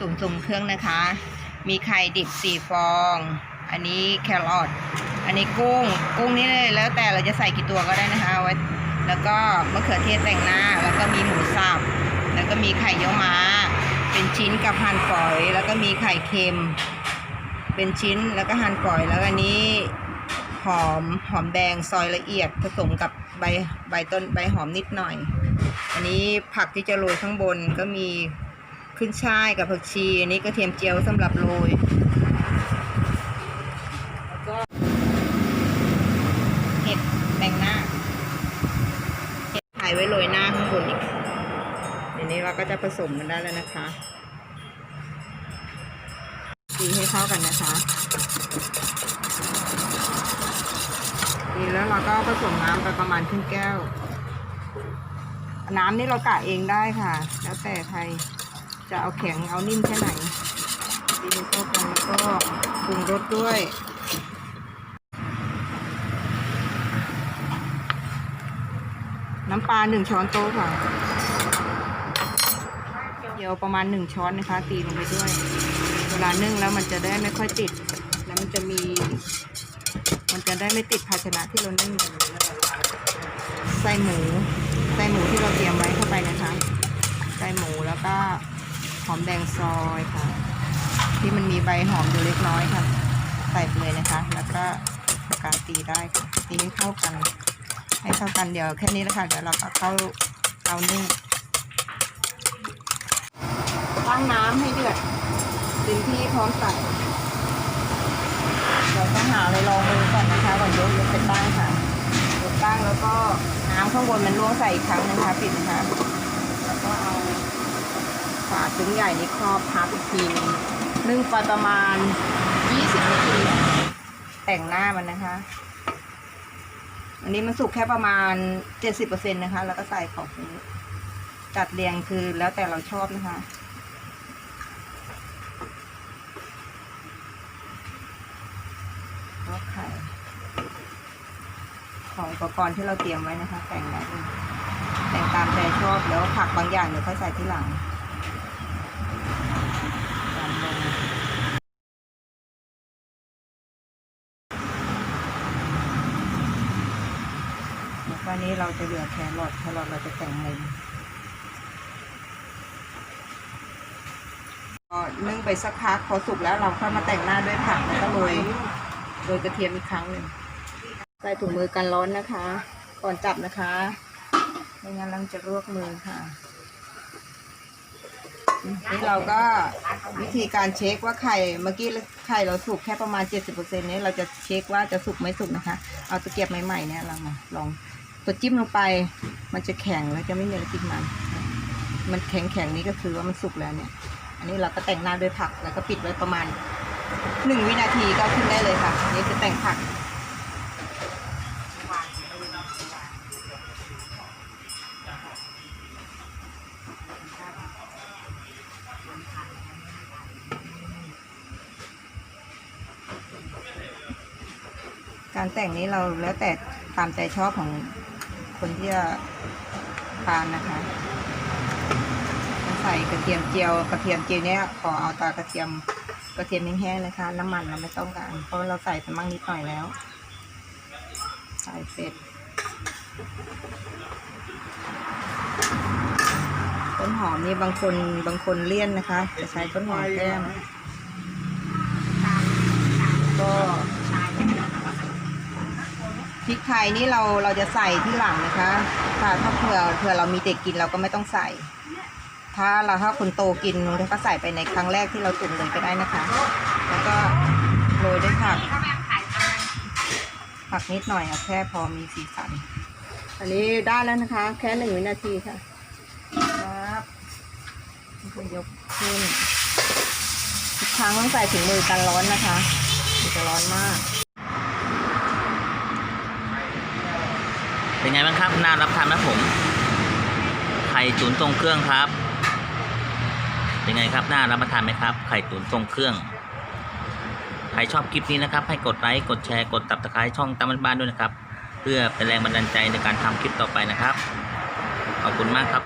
ตุ่มสุ่มเครื่องนะคะ มีไข่ดิบสี่ฟอง อันนี้แครอทอันนี้กุ้ง กุ้งนี่เลยแล้วแต่เราจะใส่กี่ตัวก็ได้นะคะไว้แล้วก็มะเขือเทศแต่งหน้า แล้วก็มีหมูสับแล้วก็มีไข่เยี่ยวม้า เป็นชิ้นกับหั่นฝอย แล้วก็มีไข่เค็ม เป็นชิ้นแล้วก็หั่นฝอยแล้วอันนี้หอมหอมแดงซอยละเอียดผสมกับใบใบต้นใบหอมนิดหน่อย อันนี้ผักที่จะโรยข้างบนก็มี ขึ้นช่ายกับผักชี อันนี้กระเทียมเจียวสำหรับโรยแล้วก็เห็ดแต่งหน้า เห็ดถ่ายไว้โรยหน้าข้างบนอีกเดี๋ยวนี้เราก็จะผสมกันได้แล้วนะคะตีให้เข้ากันนะคะตีแล้วเราก็ผสมน้ำไปประมาณครึ่งแก้ว น้ำนี่เรากะเองได้ค่ะ แล้วแต่ใคร จะเอาแข็งเอานิ่มแค่ไหนตีให้เข้ากันแล้วก็ปรุงรสด้วยน้ำปลาหนึ่งช้อนโต๊ะค่ะ เดียวประมาณหนึ่งช้อนนะคะ ตีลงไปด้วย เวลานึ่งแล้วมันจะได้ไม่ค่อยติด แล้วมันจะมี มันจะได้ไม่ติดภาชนะที่เรานึ่งใส่หมู ใส่หมูที่เราเตรียมไว้เข้าไปนะคะ ใส่หมูแล้วก็ หอมแดงซอยค่ะ ที่มันมีใบหอมอยู่เล็กน้อยค่ะ ใส่ไปเลยนะคะ แล้วก็การตีได้ค่ะตีให้เข้ากัน ให้เข้ากันเดี๋ยวแค่นี้แหละค่ะเดี๋ยวเราก็เข้าเตานึ่งตั้งน้ำให้เดือดเต็มที่พร้อมใส่เราต้องหาอะไรรองมือก่อนนะคะก่อนยกยกไปตั้งค่ะยกตั้งแล้วก็น้ำข้างบนมันล่วงใส่อีกครั้งนึงค่ะปิดนะคะแล้วก็เอา ฝาซึ้งใหญ่นี้ครอบพับอีกทีนึงนึ่งประมาณ 20 นาที แต่งหน้ามันนะคะ อันนี้มันสุกแค่ประมาณ 70%นะคะ แล้วก็ใส่ของนี้จัดเรียงคือแล้วแต่เราชอบนะคะก็ไข่ของอุปกรณ์ที่เราเตรียมไว้นะคะ แต่งได้เลยแต่งตามใจชอบแล้วผักบางอย่างเดี๋ยวค่อยใส่ที่หลังตามลงแล้ วก็นี้เราจะเหลือแครอทแครอทเราจะแต่งเลยก็นึ่งไปสักพักพอสุกแล้วเราค่อยมาแต่งหน้าด้วยผักแล้วก็โรยโรยกระเทียมอีกครั้งหนึ่งใส่ถุงมือกันร้อนนะคะ ก่อนจับนะคะไม่งั้นเราจะลวกมือค่ะนี่เราก็วิธีการเช็คว่าไข่เมื่อกี้ไข่เราสุกแค่ประมาณ 70%นี้เราจะเช็คว่าจะสุกไม่สุกนะคะ เอาตะเกียบใหม่ๆเนี่ยเรามาลอง ตัวจิ้มลงไป มันจะแข็งแล้วจะไม่มีอะไรติดมัน มันแข็งๆนี้ก็คือว่ามันสุกแล้วเนี่ย อันนี้เราก็แต่งหน้าด้วยผักแล้วก็ปิดไว้ประมาณหนึ่งวินาทีก็ขึ้นได้เลยค่ะนนี่คือแต่งผัก การแต่งนี้เราแล้วแต่ตามใจชอบของ คนที่จะทานนะคะใส่กระเทียมเจียวกระเทียมเจียวเนี้ยขอเอาตากระเทียมกระเทียมแห้งๆนะคะน้ำมันเราไม่ต้องการเพราะเราใส่ไปมั่งนิดหน่อยแล้ว ใส่เสร็จต้นหอมนี่บางคนบางคนเลี่ยนนะคะ จะใช้ต้นหอมแก้ม พริกไทยนี่เราเราจะใส่ที่หลังนะคะถ้าถ้าเผื่อเผื่อเรามีเด็กกินเราก็ไม่ต้องใส่ ถ้าเราถ้าคนโตกินเราก็ใส่ไปในครั้งแรกที่เราตุ่มเลยก็ได้นะคะ แล้วก็โรยด้วยผักผักนิดหน่อยอะแค่พอมีสีสัน อันนี้ได้แล้วนะคะ แค่หนึ่งวินาทีค่ะครับยกขึ้นทุกครั้งต้องใส่ถุงมือกันร้อนนะคะมันจะร้อนมาก เป็นไงบ้างครับ น่ารับทานไหมผมไข่ตุ๋นทรงเครื่องครับ เป็นไงครับ น่ารับประทานไหมครับ ไข่ตุ๋นทรงเครื่อง ใครชอบคลิปนี้นะครับ ให้กดไลค์ กดแชร์ กดตับตะไคร้ช่องตามบ้านด้วยนะครับ เพื่อเป็นแรงบันดาลใจในการทำคลิปต่อไปนะครับ ขอบคุณมากครับ